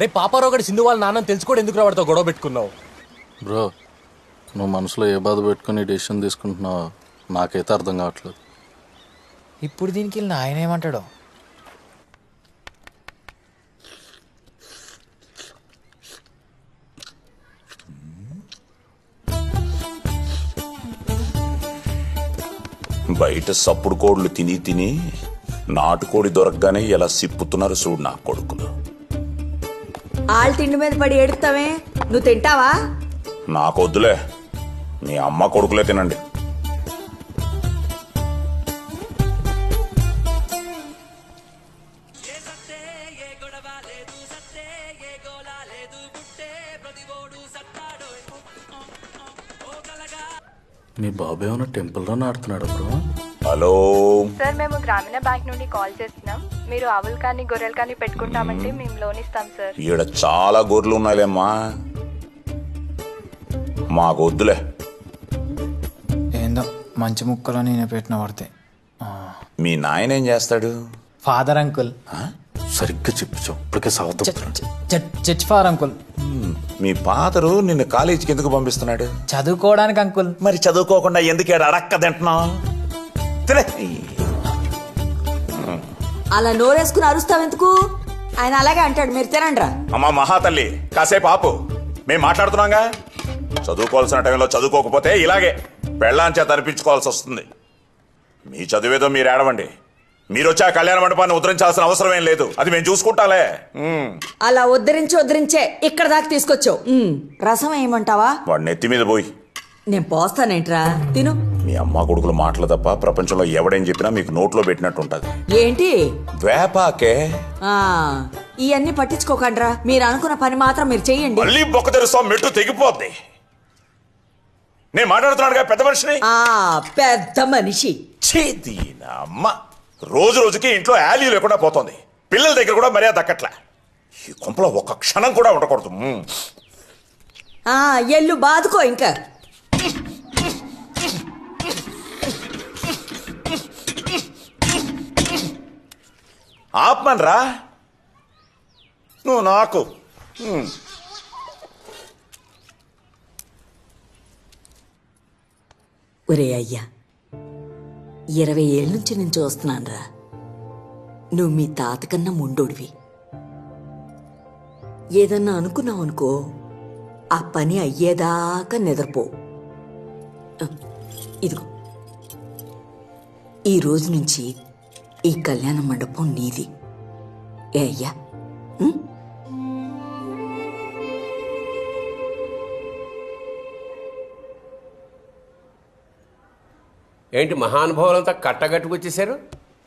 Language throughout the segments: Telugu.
రే పాపారావు గడి సింధు వాళ్ళ నాన్నని తెలుసుకోవడం ఎందుకు వాడితో గొడవ పెట్టుకున్నావు? బ్రో నువ్వు మనసులో ఏ బాధ పెట్టుకుని డెసిషన్ తీసుకుంటున్నావో నాకైతే అర్థం కావట్లేదు. ఇప్పుడు దీనికి వెళ్ళిన ఆయన ఏమంటాడో? బయట సప్పుడు కోళ్ళు తిని తిని నాటుకోడి దొరకగానే ఎలా సిప్పుతున్నారు చూడు నా కొడుకులు. ఆళ్ళ తిండి మీద పడి ఏడుతావే నువ్వు తింటావా? నాకొద్దులే. మీ అమ్మ కొడుకులే తినండి. మీ బాబు ఏమైనా టెంపుల్లో ఆడుతున్నాడు బ్రో? హలో? సార్ మేము గ్రామీణ బ్యాంక్ నుండి కాల్ చేస్తున్నాం. మీరు ఆవులు కానీ గొర్రెలు కానీ పెట్టుకుంటామంటే మేము. లోన్ ఇస్తాం సార్. ఈడ చాలా గొర్రెలు ఉన్నాయిలేమ్మా. మాకు వద్దులే. ఏందో మంచి ముక్కలో నేను పెట్టిన పడితే మీ నాయన ఏం చేస్తాడు? Father uncle. సరిగ్గా చెప్పించావు ఇప్పటికే సవతం చర్చ్ ఫాదర్ అంకుల్. మీ పాతరు నిన్ను కాలేజీకి ఎందుకు పంపిస్తున్నాడు? చదువుకోవడానికి అంకుల్. మరి చదువుకోకుండా ఎందుకు అడక్క తింటున్నావు? తినే. అలా నోరేసుకుని అరుస్తావెందుకు ఆయన అలాగే అంటాడు మీరు తినండ్రా. అమ్మా మహాతల్లి కాసేపు ఆపు. మేము మాట్లాడుతున్నాగా? చదువుకోవాల్సిన టైంలో చదువుకోకపోతే ఇలాగే పెళ్ళాం చేత అనిపించుకోవాల్సి వస్తుంది. మీ చదివేదో మీరు ఏడవండి. మీరు వచ్చి ఆ కళ్యాణ మండపాన్ని ఉద్ధరించాల్సిన అవసరం ఏం లేదు. అది మేము చూసుకుంటాలే. అలా ఉద్ధరించి ఉద్ధరించే ఇక్కడ దాకా తీసుకొచ్చావు. రసం ఏమంటావా? వాడి నెత్తి మీద పోయి. నేను పోస్తానేంట్రా? తిను. మీ అమ్మ కొడుకులు మాటలు తప్ప ప్రపంచంలో ఎవడేం చెప్పినా మీకు నోట్లో పెట్టినట్టు ఉంటది. ఏంటి? వేపాకే ఆ ఇవన్నీ పట్టించుకోకండ్రా. మీరు అనుకున్న పని మాత్రం మీరు చెయ్యండి. మళ్ళీ బొక్క తెరుస్తాం మెట్టు తెగిపోద్ది. నేను మాట్లాడుతున్నాడుగా పెద్ద మనిషిని? ఆ పెద్ద మనిషి. అమ్మ. రోజు రోజుకి ఇంట్లో యాలీ లేకుండా పోతుంది. పిల్లల దగ్గర కూడా మర్యాద దక్కట్లే. ఈ కొంపలో ఒక్క క్షణం కూడా ఉండకూడదు. మ్మ్. ఆ ఎల్లు బాదుకో ఇంకా. ఆపమనరా నువ్వు నాకు. ఒరే అయ్యా ఇరవై ఏళ్ళ నుంచి నేను చూస్తున్నానురా. నువ్వు మీ తాతకన్నా ముండోడివి. ఏదన్నా అనుకున్నావు అనుకో ఆ పని అయ్యేదాకా నిద్రపో. ఇదిగో. ఈ రోజు నుంచి ఈ కళ్యాణ మండపం నీది. ఏ అయ్యా? ఏంటి మహానుభావులంతా కట్టగట్టుకొచ్చేసారు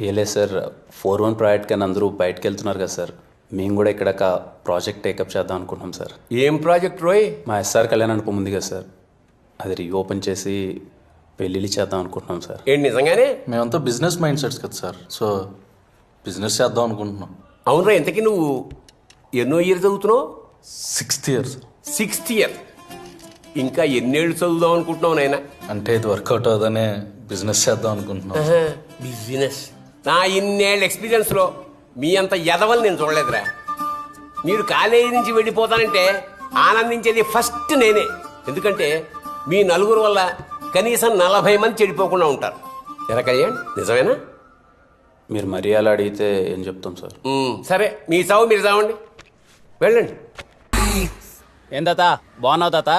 ఏలే సార్ ఫోర్ వన్ ప్రాజెక్ట్ కానీ అందరూ బయటకు వెళ్తున్నారు కదా సార్. మేము కూడా ఇక్కడ ఒక ప్రాజెక్ట్ టేకప్ చేద్దాం అనుకుంటున్నాం సార్. ఏం ప్రాజెక్ట్ రోయ్? మా ఎస్ఆర్ కళ్యాణ అనుపం ఉంది కదా సార్. అది రీఓపెన్ చేసి పెళ్ళిళ్ళు చేద్దాం అనుకుంటున్నాం సార్. ఏంటి నిజంగానే? మేమంతా బిజినెస్ మైండ్ సెట్స్ కదా సార్. సో బిజినెస్ చేద్దాం అనుకుంటున్నాం. అవునరా ఇంతకీ నువ్వు ఎన్నో ఇయర్ చదువుతున్నావు? సిక్స్త్ ఇయర్స్ సిక్స్త్ ఇయర్ ఇంకా ఎన్నేళ్ళు చదువుదాం అనుకుంటున్నావు నాయన? అంటే ఇది వర్కౌట్ అవుదనే బిజినెస్ చేద్దాం అనుకుంటున్నాం. బిజినెస్ నా ఇన్నేళ్ళ ఎక్స్పీరియన్స్లో మీ అంత ఎదవలు నేను చూడలేదురా. మీరు కాలేజీ నుంచి వెళ్ళిపోతానంటే ఆనందించేది ఫస్ట్ నేనే. ఎందుకంటే మీ నలుగురు వల్ల కనీసం నలభై మంది చెడిపోకుండా ఉంటారు. ఎరా కళ్యాణ్ నిజమేనా? మీరు మరీ అలా అడిగితే ఏం చెప్తాం సార్? సరే మీ చావు మీరు చావండి. వెళ్ళండి. ఏం తాత? బాగున్నావు తాత?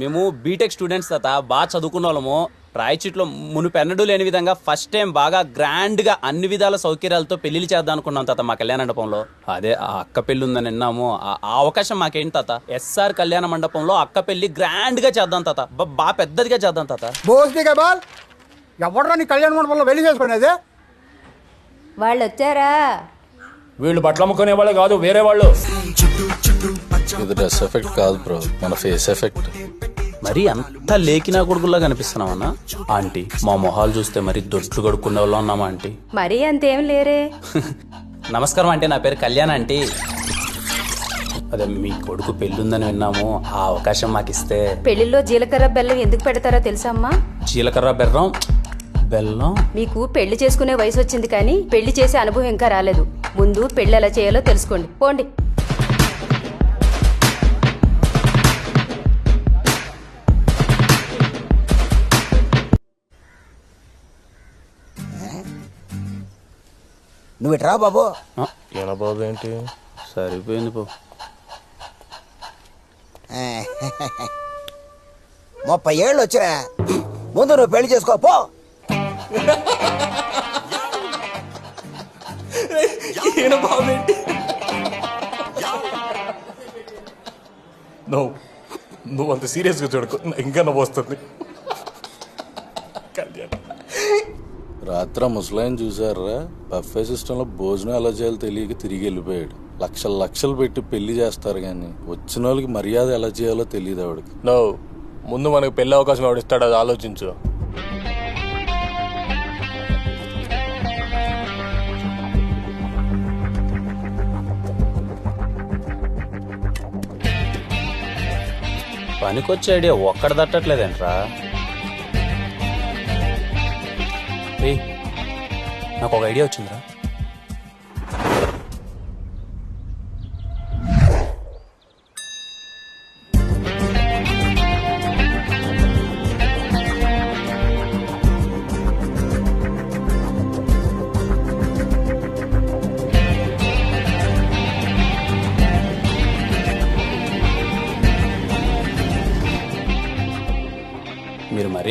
మేము బీటెక్ స్టూడెంట్స్ తాత. బాగా చదువుకున్న వాళ్ళము. రాయచీట్లో మునుపెన్నడూ లేని విధంగా ఫస్ట్ టైం బాగా గ్రాండ్గా అన్ని విధాల సౌకర్యాలతో పెళ్ళిళ్ళు చేద్దాం అనుకున్నాం తాత మా కళ్యాణ మండపంలో. అదే ఆ అక్క పెళ్ళి ఉందని విన్నాము. ఆ ఆ అవకాశం మాకేంటి తాత? ఎస్ఆర్ కళ్యాణ మండపంలో అక్క పెళ్ళి గ్రాండ్గా చేద్దాం తాత. బాగా పెద్దదిగా చేద్దాం తాత. ఎవడరా నీ కళ్యాణ మండపంలో వెళ్ళి చేసుకునేది? వాళ్ళు వచ్చారా వీళ్ళు బట్టలు అమ్ముకునే వాళ్ళు కాదు వేరే వాళ్ళు. ఇది డ్రెస్ ఎఫెక్ట్ కాదు బ్రో. మన ఫేస్ ఎఫెక్ట్ మరి అంత లేకినా కొడుకుల్లా కనిపిస్తున్నామన్నా ఆంటీ మా మొహాలు చూస్తే మరి దొడ్లు కడుక్కునే వాళ్ళం ఉన్నామా ఆంటీ. మరీ అంతేం లేరే. నమస్కారం అంటే నా పేరు కళ్యాణ్ ఆంటీ. అదే మీ కొడుకు పెళ్ళుందని విన్నాము. ఆ అవకాశం మాకు ఇస్తే పెళ్ళిలో జీలకర్ర బెల్లం ఎందుకు పెడతారో తెలుసా అమ్మా? జీలకర్ర బెర్రం బెల్లం. మీకు పెళ్ళి చేసుకునే వయసు వచ్చింది కానీ పెళ్ళి చేసే అనుభవం ఇంకా రాలేదు. ముందు పెళ్ళి ఎలా చేయాలో తెలుసుకోండి. పోండి. నువ్వు ఇట్రా బాబు. ఎలా బాబు ఏంటి? సరిపోయింది పో ముప్పై ఏళ్ళు వచ్చిన. ముందు నువ్వు పెళ్ళి చేసుకో పో. ఈయన నువ్వు. నువ్వు అంత సీరియస్గా చూడకు. ఇంకా నవ్వు వస్తుంది. రాత్రి ముసలాయన చూసారా బఫే సిస్టంలో భోజనం ఎలా చేయాలో తెలియక తిరిగి వెళ్ళిపోయాడు. లక్షలు లక్షలు పెట్టి పెళ్ళి చేస్తారు కానీ వచ్చిన వాళ్ళకి మర్యాద ఎలా చేయాలో తెలియదు ఆవిడకి. నో ముందు మనకు పెళ్ళి అవకాశం ఎవడు ఇస్తాడో అది ఆలోచించు. పనికొచ్చే ఐడియా ఒక్కడ తట్టట్లేదేంట్రా నాకు ఒక ఐడియా వచ్చిందిరా.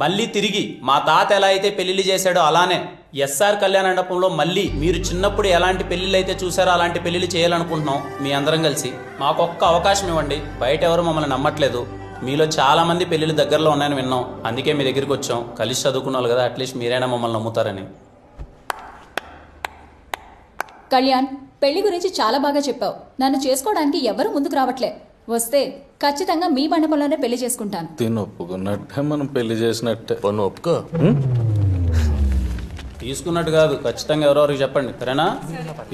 మళ్ళీ తిరిగి మా తాత ఎలా అయితే పెళ్ళిళ్ళు చేశాడో అలానే. ఎస్ఆర్ కళ్యాణ మండపంలో మళ్ళీ మీరు చిన్నప్పుడు ఎలాంటి పెళ్ళిళ్ళు అయితే చూసారో అలాంటి పెళ్ళిళ్ళు చేయాలనుకుంటున్నాం మీ అందరం కలిసి. మాకు ఒక్క అవకాశం ఇవ్వండి బయట ఎవరు మమ్మల్ని నమ్మట్లేదు. మీలో చాలా మంది పెళ్ళిళ్ళు దగ్గరలో ఉన్నాయని విన్నాం. అందుకే మీ దగ్గరికి వచ్చాం. కలిసి చదువుకున్నారు కదా అట్లీస్ట్ మీరైనా మమ్మల్ని నమ్ముతారని. కళ్యాణ్ పెళ్ళి గురించి చాలా బాగా చెప్పావు. నన్ను చేసుకోవడానికి ఎవరు ముందుకు రావట్లే. వస్తే ఖచ్చితంగా మీ మండపంలోనే పెళ్ళి చేసుకుంటాను. తిని ఒప్పుకున్నట్టే మనం పెళ్ళి చేసినట్టే. పన్ను ఒప్పుకో. తీసుకున్నట్టు కాదు ఖచ్చితంగా ఎవరెవరికి చెప్పండి సరేనా?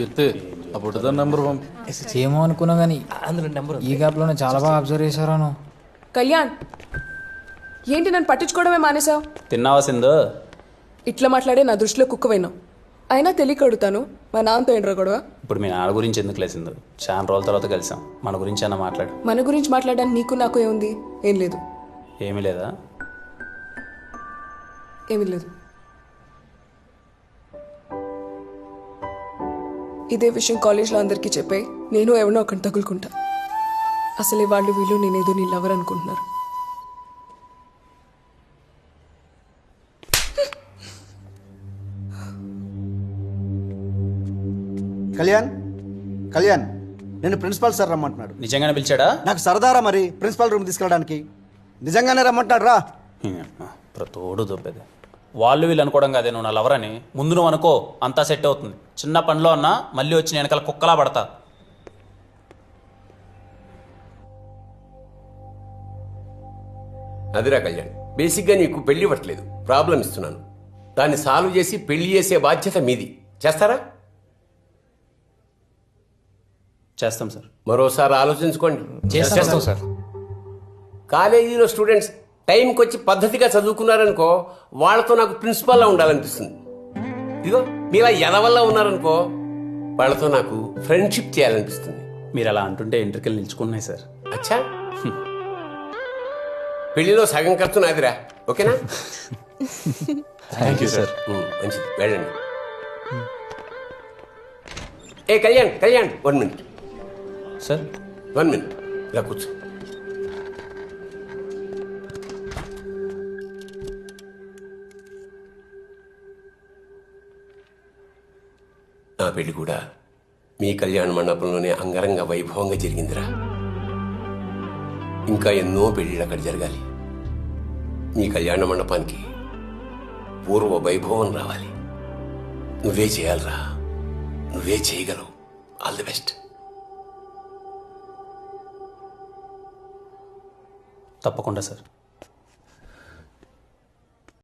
ఎత్తే అప్పుడు నెంబర్ పంపి. ఏమో అనుకున్నా కానీ ఈ గ్యాప్లోనే చాలా బాగా అబ్జర్వ్ చేశారా నువ్వు? కళ్యాణ్ ఏంటి నన్ను పట్టించుకోవడమే మానేశావు? తిన్నావా సింధు? ఇట్లా మాట్లాడే నా దృష్టిలో కుక్కవైనావు. అయినా తెలియక అడుగుతాను. మా నాన్నతో ఏంట్రా గొడవ? ఇప్పుడు మీ నాన్న గురించి ఎందుకు లేసింది చాలా రోజుల తర్వాత కలిసాం. మన గురించి అన్న మాట్లాడు. మన గురించి మాట్లాడడానికి నీకు నాకు ఏముంది? ఏం లేదు. ఏమీ లేదా? ఏమీ లేదు. ఇదే విషయం కాలేజ్లో అందరికీ చెప్పాయి నేను ఎవరినో ఒకటి తగులుకుంటా. అసలే వాళ్ళు వీళ్ళు నేనేదో నీ లవర్ అనుకుంటున్నారు. కళ్యాణ్ నేను ప్రిన్సిపాల్ సార్ రమ్మంటున్నాడు. నిజంగానే పిలిచాడా? నాకు సరదారా మరి ప్రిన్సిపాల్ రూమ్ తీసుకెళ్ళడానికి? నిజంగానే రమ్మంటున్నాడు రా. ప్రతోడు దొబ్బేది. వాళ్ళు వీళ్ళు అనుకోవడం కాదే నువ్వు నా లవర్ అని ముందు నువ్వు అనుకో అంతా సెట్ అవుతుంది. చిన్న పనిలో అన్నా మళ్ళీ వచ్చి నేను వెనకాల కుక్కలా పడతా. అదిరా కళ్యాణ్ బేసిక్గా నీకు పెళ్ళి ఇవ్వట్లేదు. ప్రాబ్లం ఇస్తున్నాను. దాన్ని సాల్వ్ చేసి పెళ్ళి చేసే బాధ్యత మీది. చేస్తారా? చేస్తాం సార్. మరోసారి ఆలోచించుకోండి. చేస్తాం సార్. కాలేజీలో స్టూడెంట్స్ టైంకి వచ్చి పద్ధతిగా చదువుకున్నారనుకో వాళ్ళతో నాకు ప్రిన్సిపాల్లా ఉండాలనిపిస్తుంది. ఇదిగో మీలా ఎదవల్లా ఉన్నారనుకో వాళ్ళతో నాకు ఫ్రెండ్షిప్ చేయాలనిపిస్తుంది. మీరు అలా అంటుంటే ఎంట్రికలు నిల్చుకున్నాయి సార్. అచ్చా. పెళ్ళిలో సగం ఖర్చు నాదిరా. ఓకేనా? థ్యాంక్ యూ సార్ మంచిది. వెళ్ళండి. ఏ Kalyan Kalyan one minute. Sir? One minute. ఇలా కూర్చో. నా పెళ్ళి కూడా మీ కళ్యాణ మండపంలోనే అంగరంగ వైభవంగా జరిగిందిరా. ఇంకా ఎన్నో పెళ్ళిళ్ళు అక్కడ జరగాలి. మీ కళ్యాణ మండపానికి పూర్వ వైభవం రావాలి. నువ్వే చేయాలిరా. నువ్వే చేయగలవు. All the best. తప్పకుండా సార్.